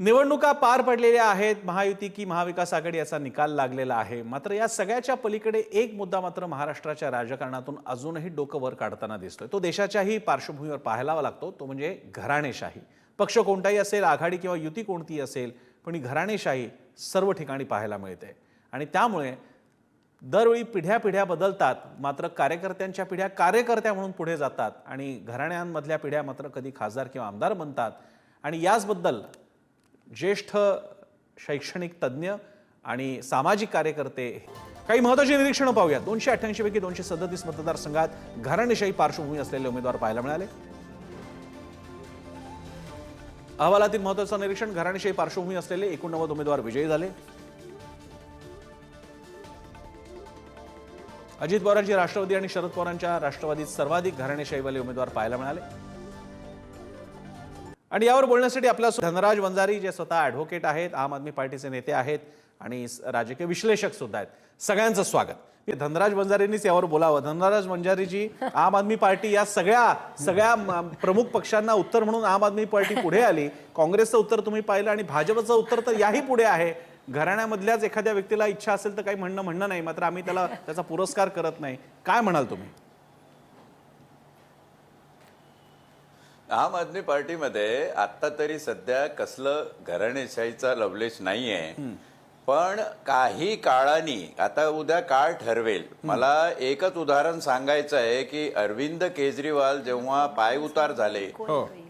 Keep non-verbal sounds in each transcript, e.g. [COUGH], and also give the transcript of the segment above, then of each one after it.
निवडणुका पार पडलेल्या आहेत. महायुती की महाविकास आघाडी याचा निकाल लागलेला आहे. मात्र या सगळ्याच्या पलीकडे एक मुद्दा मात्र महाराष्ट्राच्या राजकारणातून अजूनही डोकं वर काढताना दिसतोय. तो देशाच्याही पार्श्वभूमीवर पाहायला लागतो. तो म्हणजे घराणेशाही. पक्ष कोणताही असेल आघाडी किंवा युती कोणती असेल पण ही घराणेशाही सर्व ठिकाणी पाहायला मिळते. आणि त्यामुळे दरवेळी पिढ्या पिढ्या बदलतात. मात्र कार्यकर्त्यांच्या पिढ्या कार्यकर्त्या म्हणून पुढे जातात. आणि घराण्यांमधल्या पिढ्या मात्र कधी खासदार किंवा आमदार बनतात. आणि याचबद्दल ज्येष्ठ शैक्षणिक तज्ज्ञ आणि सामाजिक कार्यकर्ते. काही महत्त्वाची निरीक्षणं पाहूया दोनशे अठ्ठ्याऐंशीपैकी दोनशे सदतीस मतदारसंघात घराणेशाही पार्श्वभूमी असलेले उमेदवार पाहायला मिळाले. अहवालातील महत्वाचं निरीक्षण घराणेशाही पार्श्वभूमी असलेले एकोणनव्वद उमेदवार विजयी झाले. अजित पवारांची राष्ट्रवादी आणि शरद पवारांच्या राष्ट्रवादीत सर्वाधिक घराणेशाहीवाले उमेदवार पाहायला मिळाले. आणि यावर बोलण्यासाठी आपल्या धनराज वंजारी जे स्वतः ॲडव्होकेट आहेत आम आदमी पार्टीचे नेते आहेत आणि राजकीय विश्लेषक सुद्धा आहेत. सगळ्यांचं स्वागत. धनराज वंजारींनीच यावर बोलावं. धनराज वंजारीजी आम आदमी पार्टी या सगळ्या सगळ्या प्रमुख पक्षांना उत्तर म्हणून आम आदमी पार्टी पुढे आली. काँग्रेसचं उत्तर तुम्ही पाहिलं आणि भाजपचं उत्तर तर याही पुढे आहे. घराण्यामधल्याच एखाद्या व्यक्तीला इच्छा असेल तर काही म्हणणं म्हणणं नाही. मात्र आम्ही त्याला त्याचा पुरस्कार करत नाही. काय म्हणाल तुम्ही? आम आदमी पार्टीमध्ये आता तरी सध्या कसलं घराणेशाहीचा लवलेश नाहीये. पण काही काळानी आता उद्या काळ ठरवेल. मला एकच उदाहरण सांगायचं आहे की अरविंद केजरीवाल जेव्हा पाय उतार झाले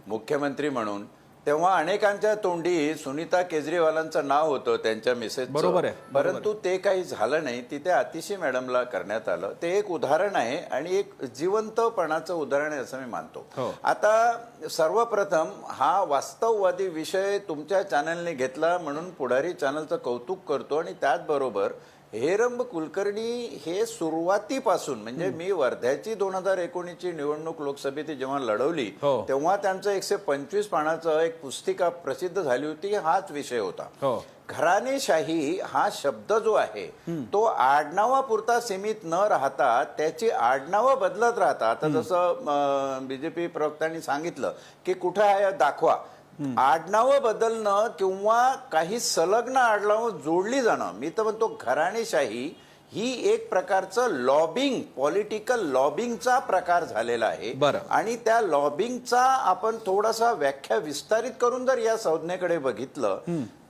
मुख्यमंत्री म्हणून तेव्हा अनेकांच्या तोंडी सुनीता केजरीवालांचं नाव होतं त्यांच्या मिसेस बरोबर आहे, परंतु ते काही झालं नाही. तिथे अतिशय मॅडमला करण्यात आलं. ते एक उदाहरण आहे आणि एक जिवंतपणाचं उदाहरण आहे असं मी मानतो. हो. आता सर्वप्रथम हा वास्तववादी विषय तुमच्या चॅनलने घेतला म्हणून पुढारी चॅनलचं कौतुक करतो आणि त्याचबरोबर हेरंब कुलकर्णी हे सुरुवातीपासून म्हणजे मी वर्ध्याची दोन हजार एकोणीसची निवडणूक लोकसभेची जेव्हा लढवली हो. तेव्हा त्यांचं एकशे पंचवीस पानाचं एक पुस्तिका प्रसिद्ध झाली होती हाच विषय होता. हो. घराणेशाही हा शब्द जो आहे तो आडनावापुरता सीमित न राहता त्याची आडनावं बदलत राहतात. आता जसं बीजेपी प्रवक्त्यांनी सांगितलं की कुठं आहे दाखवा. आडनावं बदलणं किंवा काही संलग्न आडनावं जोडली जाणं मी तर म्हणतो घराणेशाही ही एक प्रकारचं लॉबिंग पॉलिटिकल लॉबिंगचा प्रकार झालेला आहे. बरं. आणि त्या लॉबिंगचा आपण थोडासा व्याख्या विस्तारित करून जर या संज्ञेकडे बघितलं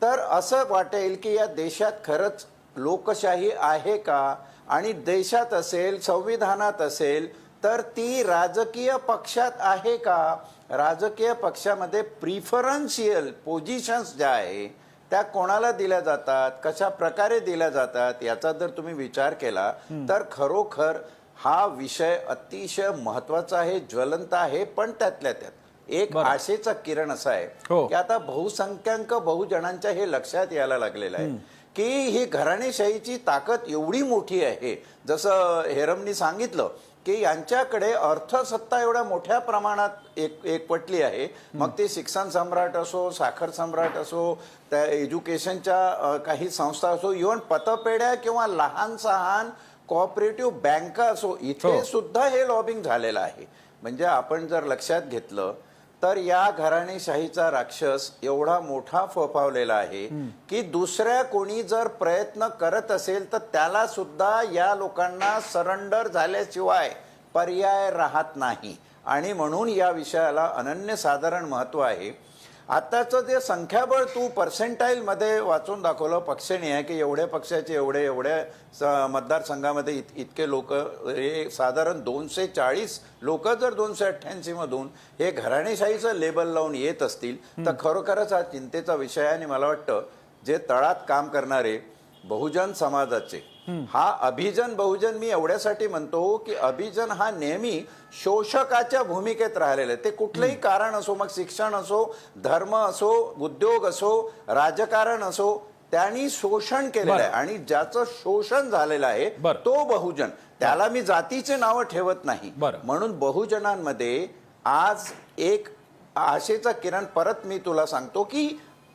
तर असं वाटेल की या देशात खरंच लोकशाही आहे का? आणि देशात असेल संविधानात असेल तर ती राजकीय पक्षात आहे का? राजकीय पक्षामध्ये प्रिफरन्शियल पोझिशन्स ज्या आहे त्या कोणाला दिल्या जातात कशा प्रकारे दिल्या जातात याचा जर तुम्ही विचार केला तर खरोखर हा विषय अतिशय महत्त्वाचा आहे ज्वलंत आहे पण त्यातल्या त्यात. एक आशेचा किरण असा आहे हो. की आता बहुसंख्याक बहुजनांच्या हे लक्षात यायला लागलेलं आहे की ही घराणेशाहीची ताकद एवढी मोठी आहे जसं हेरमनी सांगितलं की यांच्याकडे अर्थसत्ता एवढ्या मोठ्या प्रमाणात एक एकवटली आहे मग ते शिक्षण सम्राट असो साखर सम्राट असो त्या एज्युकेशनच्या काही संस्था असो इव्हन पतपेढ्या किंवा लहान सहान कॉपरेटिव्ह बँका असो इथे हो. सुद्धा हे लॉबिंग झालेलं आहे म्हणजे आपण जर लक्षात घेतलं तर या घराणेशाहीचा राक्षस एवढा मोठा फोफावलेला आहे की दुसऱ्या कोणी जर प्रयत्न करत असेल तर त्याला सुद्धा या लोकांना सरेंडर झाल्याशिवाय पर्याय राहत नाही. आणि म्हणून या विषयाला अनन्यसाधारण महत्त्व आहे. आताचं जे संख्याबळ तू पर्सेंटाईल मध्ये वाचून दाखवलं पक्षाने आहे की एवढ्या पक्षाचे एवढे एवढ्या स- मतदारसंघामध्ये इत, इतके लोक हे साधारण दोनशे चाळीस लोक जर दोनशे अठ्ठ्याऐंशी मधून हे घराणेशाहीचं लेबल लावून येत असतील तर खरोखरच हा चिंतेचा विषय आहे आणि मला वाटतं जे तळात काम करणारे बहुजन समाजाचे हा अभिजन बहुजन मी एवढ्यासाठी म्हणतो की अभिजन हा नेहमी शोषकाच्या भूमिकेत राहिलेला आहे. ते कुठलंही कारण असो मग शिक्षण असो धर्म असो उद्योग असो राजकारण असो त्यांनी शोषण केलेलं आहे. आणि ज्याचं शोषण झालेलं आहे. तो बहुजन. त्याला मी जातीचे नावं ठेवत नाही. म्हणून बहुजनांमध्ये आज एक आशेचा किरण परत मी तुला सांगतो की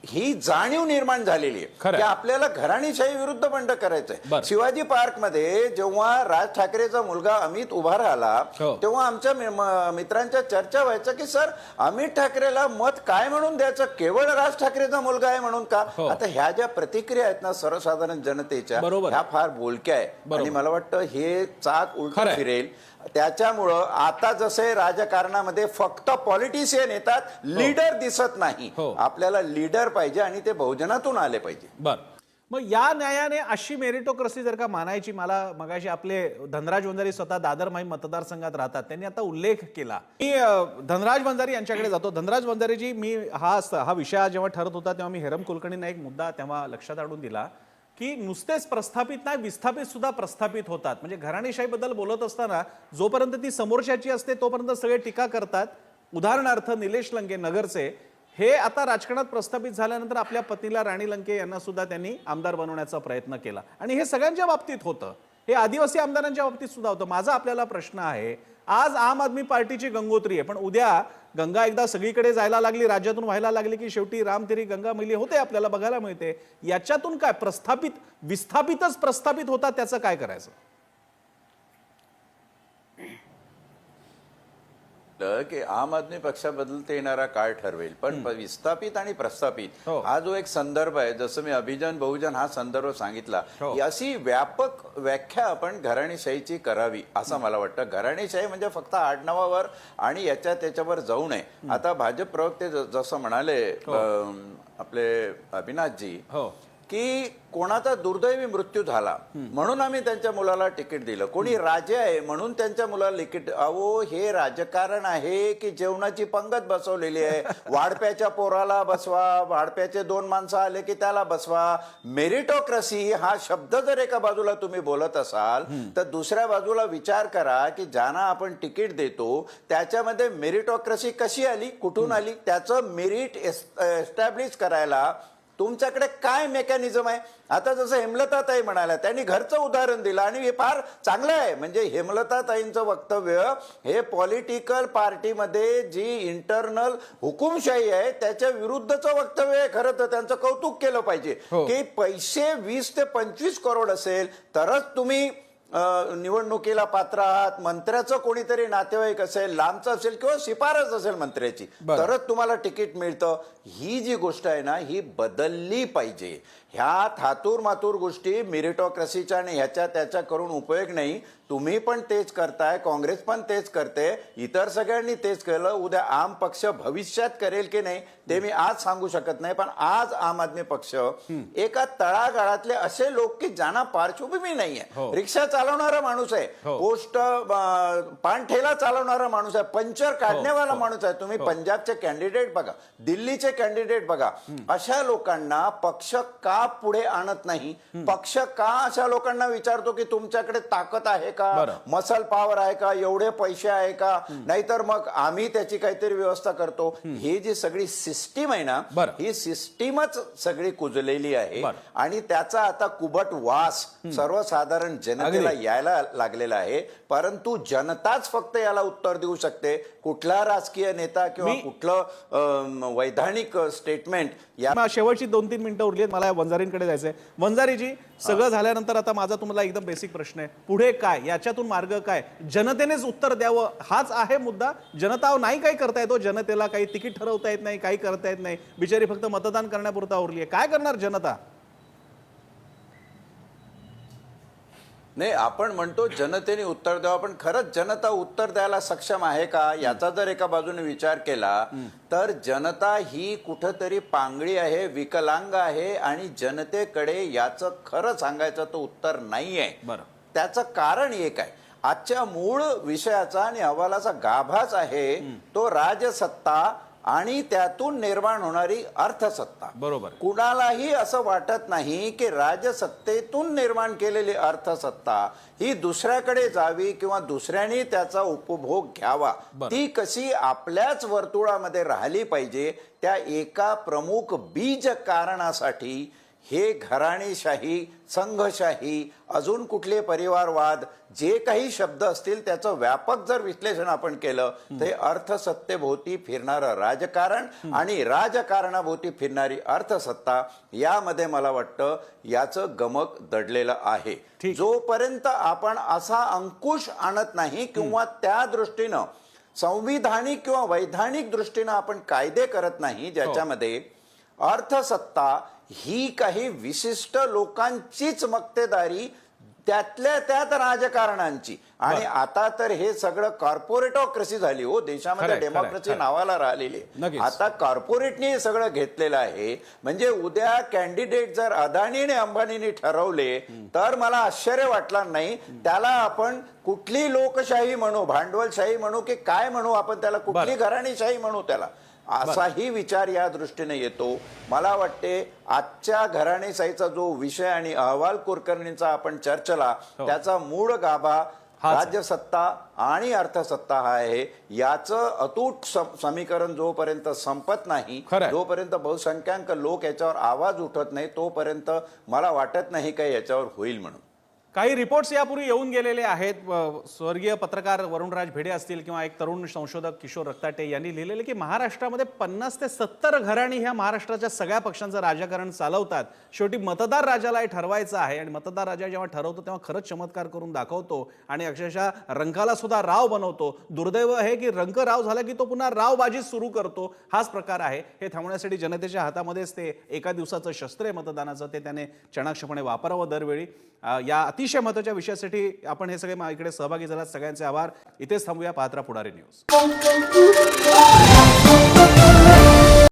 ही जाणीव निर्माण झालेली आहे. की आपल्याला घराणीशाही विरुद्ध बंड करायचंय. शिवाजी पार्कमध्ये जेव्हा राज ठाकरेचा मुलगा अमित उभा राहिला हो. तेव्हा आमच्या मित्रांच्या चर्चा व्हायच्या की सर अमित ठाकरेला मत काय म्हणून द्यायचं केवळ राज ठाकरेचा मुलगा आहे म्हणून का हो. आता ह्या ज्या प्रतिक्रिया आहेत ना सर्वसाधारण जनतेच्या. ह्या फार बोलक्या आहे. आणि मला वाटतं हे चाक उलट. फिरेल त्याच्यामुळं आता जसे राजकारणामध्ये फक्त पॉलिटिशियन येतात लीडर दिसत नाही. हो. आपल्याला लीडर पाहिजे आणि ते बहुजनातून आले पाहिजे. बर. मग या न्यायाने अशी मेरिटोक्रसी जर का मानायची मला मगाशी आपले धनराज वंजारी स्वतः दादर माई मतदारसंघात राहतात त्यांनी आता उल्लेख केला. मी धनराज वंजारी यांच्याकडे जातो. धनराज वंजारीजी मी हा हा विषय जेव्हा ठरत होता तेव्हा मी हेरम कुलकर्णींना एक मुद्दा तेव्हा लक्षात आणून दिला. की नुसतेच प्रस्थापित नाही विस्थापित सुद्धा प्रस्थापित होतात. म्हणजे घराणेशाहीबद्दल बोलत असताना जोपर्यंत ती समोरच्याची असते तोपर्यंत सगळे टीका करतात. उदाहरणार्थ निलेश लंके नगरचे हे आता राजकारणात प्रस्थापित झाल्यानंतर आपल्या पत्नीला राणी लंके यांना सुद्धा त्यांनी आमदार बनवण्याचा प्रयत्न केला. आणि हे सगळ्यांच्या बाबतीत होतं. हे आदिवासी आमदारांच्या बाबतीत सुद्धा होतं. माझा आपल्याला प्रश्न आहे आज आम आदमी पार्टीची गंगोत्री आहे पण उद्या गंगा एकदा सगळीकडे जायला लागली राज्यातून व्हायला लागली की शेवटी रामतिरी गंगा मैली होते आपल्याला बघायला मिळते. याच्यातून काय? प्रस्थापित विस्थापितच प्रस्थापित होतात त्याचं काय करायचं? की आम आदमी पक्षाबद्दल ते येणारा काळ ठरवेल. पण विस्थापित आणि प्रस्थापित हो. हा जो एक संदर्भ आहे जसं मी अभिजन बहुजन हा संदर्भ सांगितला हो. ही अशी व्यापक व्याख्या आपण घराणेशाहीची करावी असं मला वाटतं. घराणेशाही म्हणजे फक्त आडनावावर आणि याच्या त्याच्यावर जाऊ नये. आता भाजप प्रवक्ते जसं म्हणाले अं, आपले अविनाशजी हो. की कोणाचा दुर्दैवी मृत्यू झाला म्हणून आम्ही त्यांच्या मुलाला तिकीट दिलं. कोणी राजे आहे म्हणून त्यांच्या मुलाला तिकीट अहो हे राजकारण आहे की जेवणाची पंगत बसवलेली आहे. [LAUGHS] वाढप्याच्या पोराला बसवा वाढप्याचे दोन माणसं आले की त्याला बसवा. मेरिटोक्रसी हा शब्द जर एका बाजूला तुम्ही बोलत असाल तर दुसऱ्या बाजूला विचार करा की ज्यांना आपण तिकीट देतो त्याच्यामध्ये मेरिटोक्रसी कशी आली कुठून आली त्याचं मेरिट एस्टॅब्लिश करायला तुमच्याकडे काय मेकॅनिझम आहे? आता जसं हेमलताताई म्हणाल्या त्यांनी घरचं उदाहरण दिलं आणि हे फार चांगलं आहे. म्हणजे हेमलताताईंचं वक्तव्य हे पॉलिटिकल पार्टीमध्ये जी इंटरनल हुकुमशाही आहे त्याच्या विरुद्धचं वक्तव्य आहे खरं तर. त्यांचं कौतुक केलं पाहिजे हो. की पैसे वीस ते पंचवीस करोड असेल तरच तुम्ही निवडणुकीला पात्र आहात मंत्र्याचं कोणीतरी नातेवाईक असेल लांबचं असेल किंवा शिफारस असेल मंत्र्याची. तरच तुम्हाला तिकीट मिळतं ही जी गोष्ट आहे ना ही बदलली पाहिजे ह्या थातूर मातूर गोष्टी मेरिटोक्रसीच्या आणि ह्याच्या त्याच्या करून उपयोग नाही तुम्ही पण तेच करताय काँग्रेस पण तेच करते इतर सगळ्यांनी तेच केलं उद्या आम पक्ष भविष्यात करेल की नाही ते मी आज सांगू शकत नाही पण आज आम आदमी पक्ष एका तळागाळातले असे लोक की ज्यांना पार्श्वभूमी नाहीये हो. रिक्षा चालवणारा माणूस आहे हो. पोस्ट पानठेला चालवणारा माणूस आहे पंचर काढण्यावाला हो. माणूस आहे तुम्ही पंजाबचे कॅन्डिडेट बघा दिल्लीचे कॅन्डिडेट बघा अशा लोकांना पक्ष का पुढे आणत नाही. पक्ष का अशा लोकांना विचारतो की तुमच्याकडे ताकद आहे का. मसल पॉवर आहे का? एवढे पैसे आहे का? नाहीतर मग आम्ही त्याची काहीतरी व्यवस्था करतो. ही जी सगळी सिस्टीम आहे ना. ही सिस्टीमच सगळी कुजलेली आहे. आणि त्याचा आता कुबट वास सर्वसाधारण जनतेला. यायला लागलेला आहे. परंतु जनताच फक्त याला उत्तर देऊ शकते. कुठला राजकीय नेता किंवा कुठलं वैधानिक स्टेटमेंट या शेवटची दोन तीन मिनिटं उरली आहेत मला या वंजारींकडे जायचंय. वंजारीजी सगळं झाल्यानंतर आता माझा तुम्हाला एकदम बेसिक प्रश्न आहे. पुढे काय? याच्यातून मार्ग काय? जनतेनेच उत्तर द्यावं हाच आहे मुद्दा. जनता नाही काही करता येतो जनतेला काही तिकीट ठरवता येत नाही काही करता येत नाही. बिचारी फक्त मतदान करण्यापुरता उरली आहे. काय करणार जनता? नाही आपण म्हणतो जनतेने उत्तर द्यावं पण खरंच जनता उत्तर द्यायला सक्षम आहे का? याचा जर एका बाजूने विचार केला तर जनता ही कुठंतरी पांगळी आहे विकलांग आहे आणि जनतेकडे याचं खरं सांगायचं तर उत्तर नाही आहे बरं. त्याचं कारण एक आहे. आजच्या मूळ विषयाचा आणि अहवालाचा गाभाच आहे तो राजसत्ता आणि त्यातून निर्माण होणारी अर्थसत्ता बरोबर. कुणालाही असं वाटत नाही की राजसत्तेतून निर्माण केलेली अर्थसत्ता ही दुसऱ्याकडे जावी किंवा दुसऱ्याने त्याचा उपभोग घ्यावा. ती कशी आपल्याच वर्तुळामध्ये राहिली पाहिजे त्या एका प्रमुख बीज कारणासाठी हे घराणेशाही संघशाही अजून कुठले परिवारवाद जे काही शब्द असतील त्याचं व्यापक जर विश्लेषण आपण केलं तर हे अर्थसत्तेभोवती फिरणारं राजकारण आणि राजकारणाभोवती फिरणारी अर्थसत्ता यामध्ये मला वाटतं याचं गमक दडलेलं आहे. जोपर्यंत आपण असा अंकुश आणत नाही किंवा त्या दृष्टीनं संविधानिक किंवा वैधानिक दृष्टीनं आपण कायदे करत नाही ज्याच्यामध्ये अर्थसत्ता ही काही विशिष्ट लोकांचीच मक्तेदारी त्यातल्या त्यात राजकारणांची. आणि आता तर हे सगळं कॉर्पोरेटोक्रेसी झाली हो. देशामध्ये डेमोक्रेसी. नावाला राहिलेली. आता कॉर्पोरेटने हे सगळं घेतलेलं आहे. म्हणजे उद्या कॅन्डिडेट जर अदानी आणि अंबानीने ठरवले तर मला आश्चर्य वाटणार नाही. त्याला आपण कुठली लोकशाही म्हणू भांडवलशाही म्हणू की काय म्हणू आपण त्याला? कुठली घराणीशाही म्हणू त्याला? असाही विचार या दृष्टीने येतो. मला वाटते आजच्या घराणेशाहीचा जो विषय आणि अहवाल कुलकर्णींचा आपण चर्चला त्याचा मूळ गाभा. राज्यसत्ता आणि अर्थसत्ता हा आहे. याचं अतूट सम- समीकरण जोपर्यंत संपत नाही. जोपर्यंत बहुसंख्याक लोक याच्यावर आवाज उठत नाही तोपर्यंत मला वाटत नाही काही याच्यावर होईल म्हणून. काही रिपोर्ट्स यापूर्वी येऊन गेलेले आहेत. स्वर्गीय पत्रकार वरुणराज भिडे असतील किंवा एक तरुण संशोधक किशोर रक्ताटे यांनी लिहिलेले की महाराष्ट्रामध्ये पन्नास ते सत्तर घराणी ह्या महाराष्ट्राच्या सगळ्या पक्षांचं राजकारण चालवतात. शेवटी मतदार राजाला हे ठरवायचं आहे आणि मतदार राजा जेव्हा ठरवतो तेव्हा खरंच चमत्कार करून दाखवतो आणि अक्षरशः रंकाला सुद्धा राव बनवतो. दुर्दैव आहे की रंक राव झाला की तो पुन्हा रावबाजी सुरू करतो. हाच प्रकार आहे. हे थांबवण्यासाठी जनतेच्या हातामध्येच ते एका दिवसाचं शस्त्र आहे मतदानाचं. ते त्याने चणाक्षपणे वापरावं दरवेळी. या या अतिशय महत्त्वाच्या विषयासाठी आपण हे सगळे मा- इकडे सहभागी झालात. सगळ्यांचे आभार. इथेच थांबूया पात्रा पुढारी न्यूज.